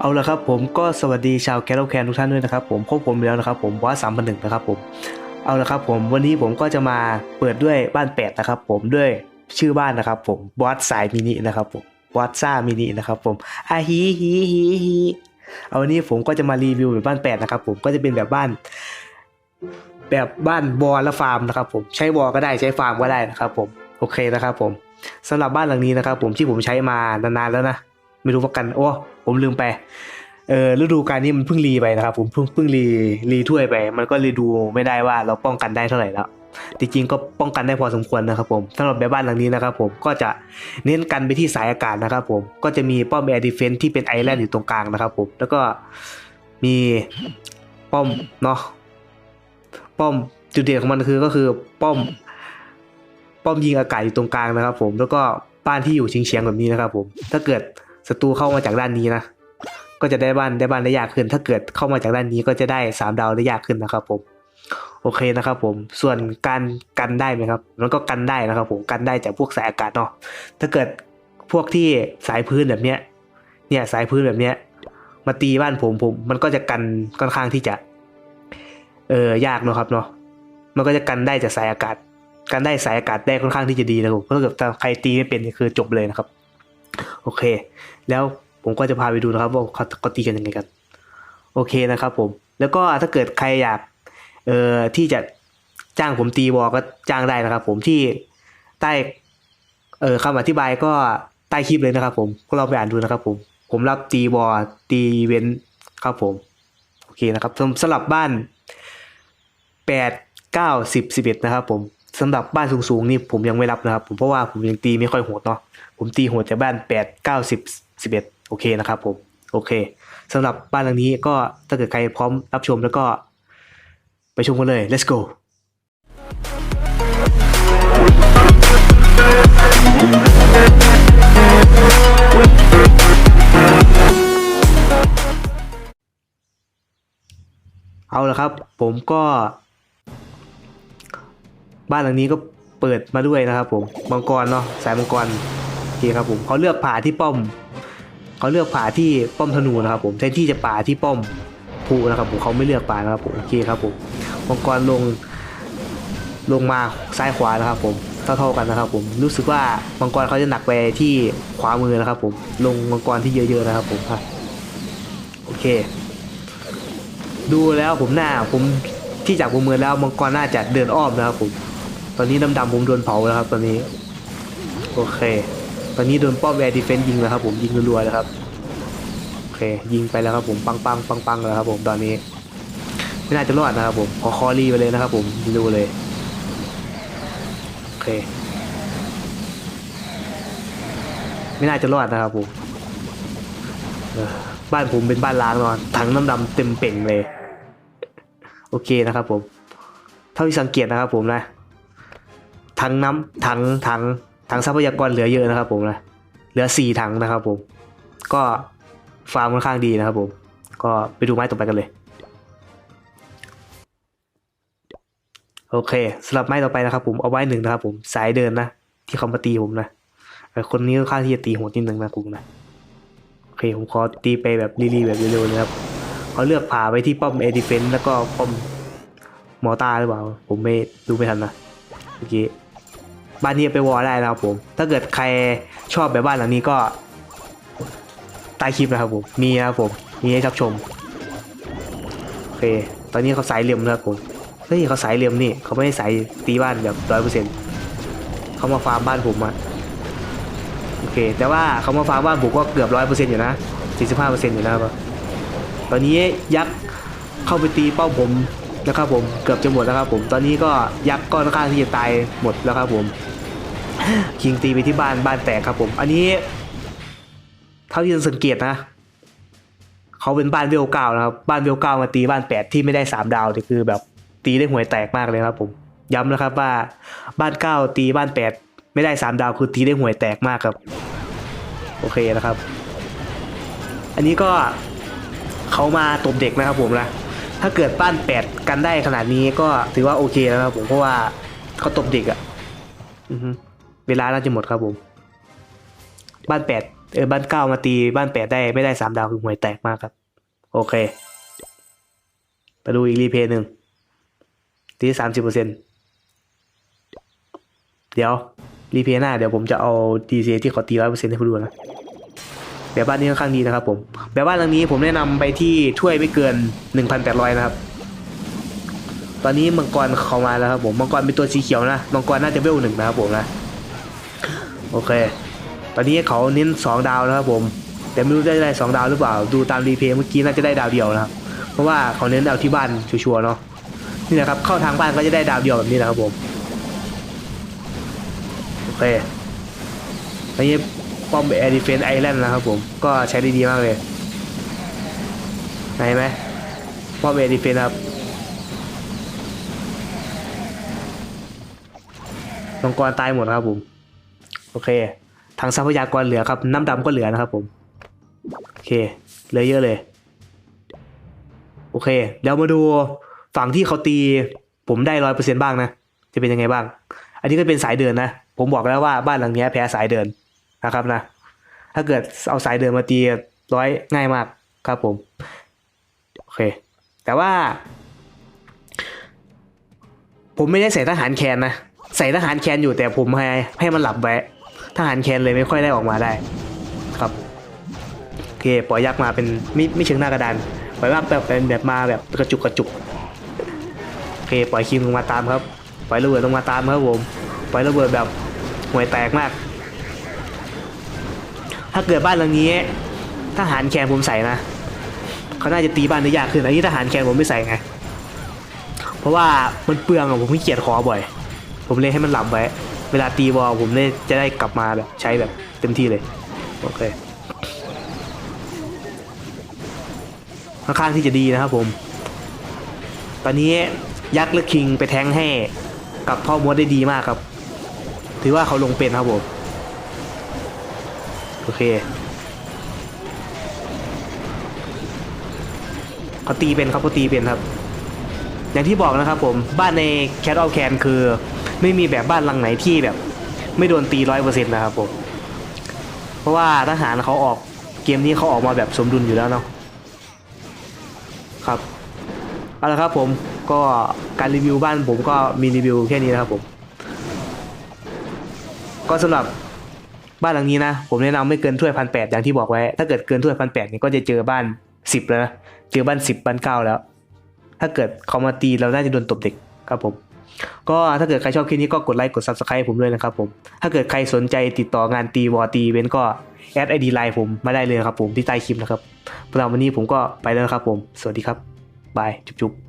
เอาละครับผมก็สวัสดีชาวแคโรแคนทุกท่านด้วยนะครับผมพบผมแล้วนะครับผมวัดสามพันหนึ่งนะครับผมเอาละครับผมวันนี้ผมก็จะมาเปิดด้วยบ้านแปดนะครับผมด้วยชื่อบ้านนะครับผมบอสสายมินินะครับผมบอสซ่ามินินะครับผมอาฮีฮีฮีฮีเอาวันนี้ผมก็จะมารีวิวแบบบ้านแปดนะครับผมก็จะเป็นแบบบ้าน แบบบ้านบอลและฟาร์มนะครับผมใช้บอลก็ได้ใช้ฟาร์มก็ได้นะครับผมโอเคนะครับผมสำหรับบ้านหลังนี้นะครับผมที่ผมใช้มานานๆแล้วนะ ไม่รู้ว่ากันโอ้ผมลืมไปเออฤดูกาลนี้มันเพิ่งรีไปนะครับ ผมเพิ่งเพิ่งรีรีถ้วยไป มันก็เลยดูไม่ได้ว่าเราป้องกันได้เท่าไหร่แล้วจริงๆก็ป้องกันได้พอสมควรนะครับผมสำหรับแบบบ้านหลังนี้นะครับผมก็จะเน้นกันไปที่สายอากาศนะครับผมก็จะมีป้อมแอร์ดิเฟนที่เป็นไอแลนด์อยู่ตรงกลางนะครับผมแล้วก็มีป้อมเนาะป้อมจุดเด่นของมันคือก็คือป้อม ป้อมยิงอากาศอยู่ตรงกลางนะครับ ผมแล้วก็บ้านที่อยู่เฉียงๆแบบนี้นะครับผมถ้าเกิด ศัตรูเข้ามาจากด้านนี้นะ ก็จะได้บ้านได้บ้านได้ยากขึ้น ถ้าเกิดเข้ามาจากด้านนี้ก็จะได้สามดาวได้ยากขึ้นนะครับผม โอเคนะครับผม ส่วนการกันได้ไหมครับ มันก็กันได้นะครับ ผม กันได้จากพวกสายอากาศเนาะ ถ้าเกิดพวกที่สายพื้นแบบเนี้ย เนี่ยสายพื้นแบบเนี้ย มาตีบ้านผมผม มันก็จะกันค่อนข้างที่จะ เออยากเนาะครับเนาะ มันก็จะกันได้จากสายอากาศการได้สายอากาศได้ค่อนข้างที่จะดีนะครับ ถ้าเกิดใครตีไม่เป็นคือจบเลยนะครับ โอเค แล้วผมก็จะพาไปดูนะครับว่าเขาเขาตีกันยังไงกัน โอเคนะครับผม แล้วก็ถ้าเกิดใครอยากเอ่อที่จะจ้างผมตีบอลก็จ้างได้นะครับ ผมที่ใต้เอ่อคำอธิบายก็ใต้คลิปเลยนะครับ ผมก็ลองไปอ่านดูนะครับ ผม ผมรับตีบอลตีอีเวนต์ครับผมโอเคนะครับสำสำหรับบ้านแปดเก้าสิบสิบเอ็ดนะครับผม สำหรับบ้านสูงๆนี่ผมยังไม่รับนะครับ ผมเพราะว่าผมยังตีไม่ค่อยโหดเนาะผมตีโหดแต่บ้านแปดเก้าสิบสิบเอ็ดโอเคนะครับผมโอเคสำหรับบ้านหลังนี้ก็ถ้าเกิดใครพร้อมรับชมแล้วก็ ไปชมกันเลย let's go เอาละครับ ผมก็ บ้านหลังนี้ก็เปิดมาด้วยนะครับผมมังกรเนาะสายมังกรโอเคครับผมเขาเลือกผ่าที่ป้อมเขาเลือกผ่าที่ป้อมธนูนะครับผมแทนที่จะป่าที่ป้อมภูนะครับผมเขาไม่เลือกป่านะครับผมโอเคครับผมมังกรลงลงมาซ้ายขวานะครับผมเท่าๆกันนะครับผมรู้สึกว่ามังกรเขาจะหนักไปที่ขวามือนะครับผมลงมังกรที่เยอะๆนะครับผมครับโอเค ดูแล้วผมหน้าผมที่จากผมมือแล้วมังกรน่าจะเดินอ้อมนะครับผม ตอนนี้ดำๆผมโดนเผาแล้วครับ ตอนนี้ โอเค ตอนนี้โดนป้อมแอร์ดิเฟนยิงแล้วครับ ผมยิงรัวๆแล้วครับโอเค ยิงไปแล้วครับผมปังปังปังปังแล้วครับ ผมตอนนี้ ไม่น่าจะรอดนะครับ ผมขอคอรีไปเลยนะครับ ผมดูเลยโอเค ไม่น่าจะรอดนะครับผมบ้านผมเป็นบ้านล้างนอนถังน้ำดำเต็มเป่งเลย โอเคนะครับผม เท่าที่สังเกตนะครับผมนะ ถังน้ำถังถังถังทรัพยากรเหลือเยอะนะครับ ผมนะเหลือสี่ถังนะครับ ผม ก็ฟาร์มค่อนข้างดีนะครับ ผม ก็ไปดูไม้ต่อไปกันเลยโอเคสำหรับไม้ต่อไปนะครับ ผมเอาไว้หนึ่งนะครับ ผมสายเดินนะที่เขามาตีผมนะแต่คนนี้ค่อนข้างที่จะตีโหดนิดนึงนะผมนะโอเคผมขอตีไปแบบรีๆแบบเร็วๆนะครับเขาเลือกผ่าไปที่ป้อมเอดิเฟนแล้วก็ป้อมมอต้าหรือเปล่า ผมไม่ดูไม่ทันนะเมื่อกี้ บ้านนี้ไปวอลได้นะครับผม ถ้าเกิดใครชอบแบบบ้านหลังนี้ก็ใต้คลิปนะครับผม มีนะครับผม มีให้รับชม โอเค ตอนนี้เขาสายเหลี่ยมนะครับผม เฮ้ยเขาสายเหลี่ยมนี่ เขาไม่ได้สายตีบ้านแบบร้อยเปอร์เซ็นต์เขามาฟาร์มบ้านผมอะโอเค แต่ว่าเขามาฟาร์มบ้านผมก็เกือบร้อยเปอร์เซ็นต์อยู่นะสี่สิบห้าเปอร์เซ็นต์อยู่นะครับ ตอนนี้ยักษ์เข้าไปตีเป้าผม นะครับผมเกือบจะหมดแล้วครับผมตอนนี้ก็ยักษ์ก็ค่อนข้างที่จะตายหมดแล้วครับผมคิงตีไปที่บ้านบ้านแตกครับผม อันนี้ เท่าที่สังเกตนะเขาเป็นบ้านเวลเก้านะครับบ้านเวลเก้ามาตีบ้านแปดที่ไม่ได้สามดาวนี่คือแบบตีได้ห่วยแตกมากเลยครับผม ย้ำนะครับว่าบ้านเก้าตีบ้านแปดไม่ได้สามดาวคือตีได้ห่วยแตกมากครับ โอเคนะครับ อันนี้ก็เขามาตบเด็กนะครับผมนะ ถ้าเกิดบ้านแปดกันได้ขนาดนี้ก็ถือว่าโอเคแล้วนะครับผมเพราะว่าเขาตบเด็กอะ่ะเวลาน่าจะหมดครับผม บ้านแปดเออบ้านเก้ามาตีบ้านแปดได้ไม่ได้สามดาวคือห่วยแตกมากครับ โอเคไปดูอีกรีเพย์หนึ่งตีสามสิบเปอร์เซ็นเดี๋ยวรีเพย์หน้าเดี๋ยวผมจะเอาดีเซที่เขาตีร้อยเปอร์เซ็นต์ให้คุณดูนะ แบบบ้านนี้ค่อนข้างดีนะครับผม แบบบ้านหลังนี้ผมแนะนำไปที่ถ้วยไม่เกินหนึ่งพันแปดร้อยนะครับ ตอนนี้มังกรเข้ามาแล้วครับผม มังกรเป็นตัวสีเขียวนะ มังกรน่าจะเวลหนึ่งนะครับผมนะ โอเค ตอนนี้เขาเน้นสองดาวนะครับผม แต่ไม่รู้จะได้สองดาวหรือเปล่า ดูตามรีเพย์เมื่อกี้น่าจะได้ดาวเดียวนะครับ เพราะว่าเขาเน้นเอาที่บ้านชัวร์ๆเนาะ นี่นะครับ เข้าทางบ้านก็จะได้ดาวเดียวแบบนี้นะครับผม โอเคอันนี้ ป้อมแอร์ดิเฟนไอแลนด์นะครับผมก็ใช้ได้ดีมากเลยเห็นไหมป้อมแอร์ดิเฟนครับมังกรตายหมดครับผม โอเคทางทรัพยากรเหลือครับ น้ำดำก็เหลือนะครับผม โอเค เหลือเยอะเลย โอเค เดี๋ยวมาดูฝั่งที่เขาตี ผมได้ร้อยเปอร์เซ็นบ้างนะ จะเป็นยังไงบ้าง อันนี้ก็เป็นสายเดินนะ ผมบอกแล้วว่าบ้านหลังนี้แพ้สายเดิน นะครับนะ ถ้าเกิดเอาสายเดินมาตีร้อยง่ายมากครับผม โอเค แต่ว่า ผมไม่ได้ใส่ทหารแคนนะ ใส่ทหารแคนอยู่แต่ผมให้ให้มันหลับไว้ทหารแคนเลยไม่ค่อยได้ออกมาได้ ครับโอเคปล่อยยักษ์มาเป็นไม่ไม่เชิงหน้ากระดานปล่อยยักษ์แบบเป็นแบบมาแบบกระจุกกระจุกโอเคปล่อยคิมลงมาตามครับ ปล่อยระเบิดลงมาตามครับผมปล่อยระเบิดแบบห่วยแตกมาก ถ้าเกิดบ้านหลังนี้ทหารแคนผมใส่นะเขาน่าจะตีบ้านได้ยากขึ้นอันนี้ทหารแคนผมไม่ใส่ไง เพราะว่ามันเปลืองอะผมขี้เกียจขอบ่อย ผมเลยให้มันหลับไว้ เวลาตีบอลผมเลยจะได้กลับมาแบบใช้แบบเต็มที่เลย โอเคค่อนข้างที่จะดีนะครับผม ตอนนี้ยักษ์และคิงไปแทงให้กับพ่อมดได้ดีมากครับ ถือว่าเขาลงเป็นครับผม โอเคเขาตีเป็นครับเขาตีเป็นครับ อย่างที่บอกนะครับผมบ้านใน Cat of Can คือ ไม่มีแบบบ้านหลังไหนที่แบบ ไม่โดนตีร้อยเปอร์เซ็นต์นะครับผมเพราะว่าทหารเขาออกเกมนี้เขาออกมาแบบสมดุลอยู่แล้วเนาะครับเอาละครับผมก็การรีวิวบ้านผมก็มีรีวิวแค่นี้นะครับผม ก็สำหรับ บ้านหลังนี้นะ ผมแนะนำไม่เกินถ้วยพันแปดอย่างที่บอกไว้ ถ้าเกิดเกินถ้วยพันแปดเนี่ยก็จะเจอบ้านสิบแล้วนะเจอบ้านสิบบ้านเก้าแล้ว ถ้าเกิดเขามาตีเราน่าจะโดนตบเด็กครับผมก็ถ้าเกิดใครชอบคลิปนี้ก็กดไลค์กด subscribe ผมด้วยนะครับผมถ้าเกิดใครสนใจติดต่องานตีวอตีเวนก็แอดไอดีไลน์ผมมาได้เลยครับผมที่ใต้คลิปนะครับสำหรับวันนี้ผมก็ไปแล้วครับผม สวัสดีครับบายจุ๊บ